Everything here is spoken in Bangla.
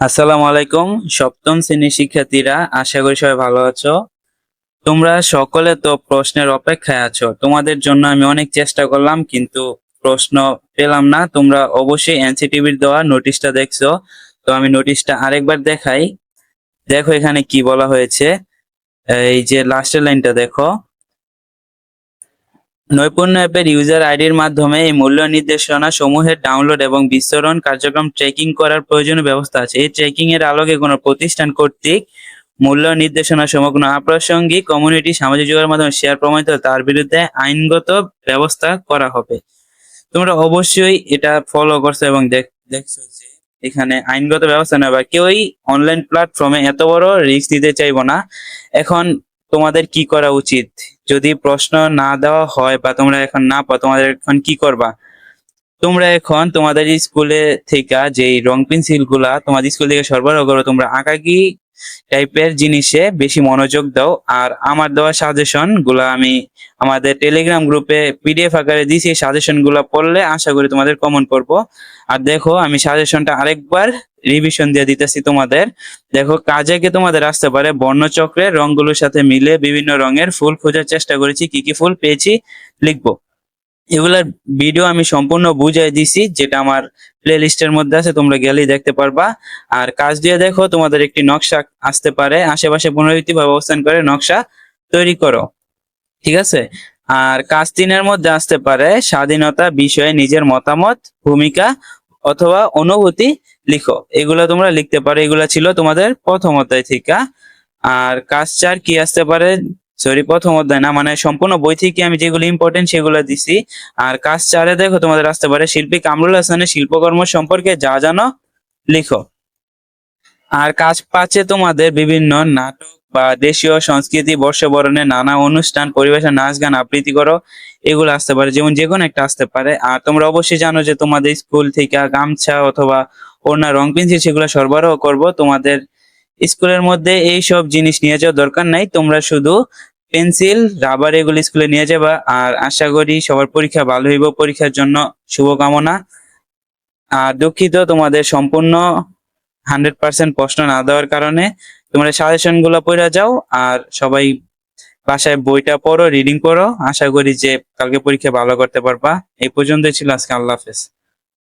আসসালামু আলাইকুম, সপ্তম শ্রেণির শিক্ষার্থীরা, আশা করি সবাই ভালো আছো। তোমরা সকলে তো প্রশ্নের অপেক্ষায় আছো, তোমাদের জন্য আমি অনেক চেষ্টা করলাম, কিন্তু প্রশ্ন পেলাম না। তোমরা অবশ্যই এনসিটিভির দেওয়া নোটিশটা দেখছ, তো আমি নোটিশটা আরেকবার দেখাই। দেখো এখানে কি বলা হয়েছে। এই যে লাস্টের লাইনটা দেখো। নৈপুণ্য অ্যাপের ইউজার আইডির মাধ্যমে এই মূল্য নির্দেশনা সমূহের ডাউনলোড এবং বিস্তরণ কার্যক্রম ট্রেকিং করার প্রয়োজনীয় ব্যবস্থা আছে। এই ট্র্যাকিং এর আলোকে কোনো প্রতিষ্ঠান কর্তৃক মূল্য নির্দেশনা কোনো আপ্রাসঙ্গিক কমিউনিটি সামাজিক যোগাযোগের মাধ্যমে শেয়ার প্রমাণিত, তার বিরুদ্ধে আইনগত ব্যবস্থা করা হবে। তোমরা অবশ্যই এটা ফলো করছ এবং দেখ দেখছ যে এখানে আইনগত ব্যবস্থা নেওয়া কেউই অনলাইন প্ল্যাটফর্মে এত বড় রিস্ক দিতে চাইব না। এখন তোমাদের কি করা উচিত? যদি প্রশ্ন না দেওয়া হয় বা তোমরা এখন না পাও, তোমাদের এখন কি করবা? তোমরা এখন তোমাদের স্কুলে থেকে যে রং পেন্সিলগুলা তোমাদের স্কুল থেকে সরবরাহ করো, তোমরা আঁকাকি টাইপের জিনিসে বেশি মনোযোগ দাও। আর আমার দেওয়া সাজেশনগুলা আমি আমাদের টেলিগ্রাম গ্রুপে পিডিএফ আকারে দিয়েছি এই সাজেশনগুলা পড়লে আশা করি তোমাদের কমন পড়ব। আর দেখো, আমি সাজেশনটা আরেকবার রিভিশন দিয়ে দিতেছি তোমাদের। দেখো, কাজে কি তোমাদের আসতে পারে বর্ণচক্রের রংগুলোর সাথে মিলে বিভিন্ন রঙের ফুল খোঁজার চেষ্টা করেছি। কি কি ফুল পেয়েছি লিখব। এগুলার ভিডিও আমি সম্পূর্ণ বুঝাই দিছি, যেটা আমার প্লে লিস্টের মধ্যে আছে, তোমরা গেলেই দেখতে পারবা। আর কাজ দিয়ে দেখো, তোমাদের একটি নকশা আসতে পারে। আশেপাশে পুনরাবৃত্তি ভাবে অবস্থান করে নকশা তৈরি করো। ঠিক আছে? আর কাজ তিনের মধ্যে আসতে পারে, স্বাধীনতা বিষয়ে নিজের মতামত, ভূমিকা অথবা অনুভূতি লিখো। এগুলো তোমরা লিখতে পারো। এগুলো ছিল তোমাদের প্রথম অধ্যায় থেকে। আর কাজ চার কি আসতে পারে? সরি প্রথম অধ্যায় না মানে সম্পূর্ণ বই থেকে আমি যেগুলো ইম্পর্টেন্ট সেগুলো দিছি। আর কাজ চারে দেখো তোমাদের আসতে পারে, শিল্পী কামরুল হাসানের শিল্পকর্ম সম্পর্কে যা জানো, লিখো। আর কাজ পাচ্ছে তোমাদের বিভিন্ন নাটক বা দেশীয় সংস্কৃতি, বর্ষবরণে নানা অনুষ্ঠান পরিবেশন নাচ গান, আবৃত্তি করো, এগুলো আসতে পারে, যেমন যে কোনো একটা আসতে পারে। আর তোমরা অবশ্যই জানো যে তোমাদের স্কুল থেকে গামছা অথবা অন্য রং পেন্সিল সেগুলো সরবরাহ করব। তোমাদের স্কুলের মধ্যে এই সব জিনিস নিয়ে যাওয়ার দরকার নাই, তোমরা শুধু পেন্সিল, রাবার এগুলো স্কুলে নিয়ে যাবা। আর আশা করি সবার পরীক্ষা ভালো হইব। পরীক্ষার জন্য শুভকামনা। আর দুঃখিত তোমাদের সম্পূর্ণ হান্ড্রেড পার্সেন্ট প্রশ্ন না দেওয়ার কারণে। তোমরা সাজেশনগুলো পড়ে যাও আর সবাই বাসায় বইটা পড়ো রিডিং করো আশা করি যে কালকে পরীক্ষা ভালো করতে পারবা। এই পর্যন্তই ছিল আজকে। আল্লাহ হাফেজ।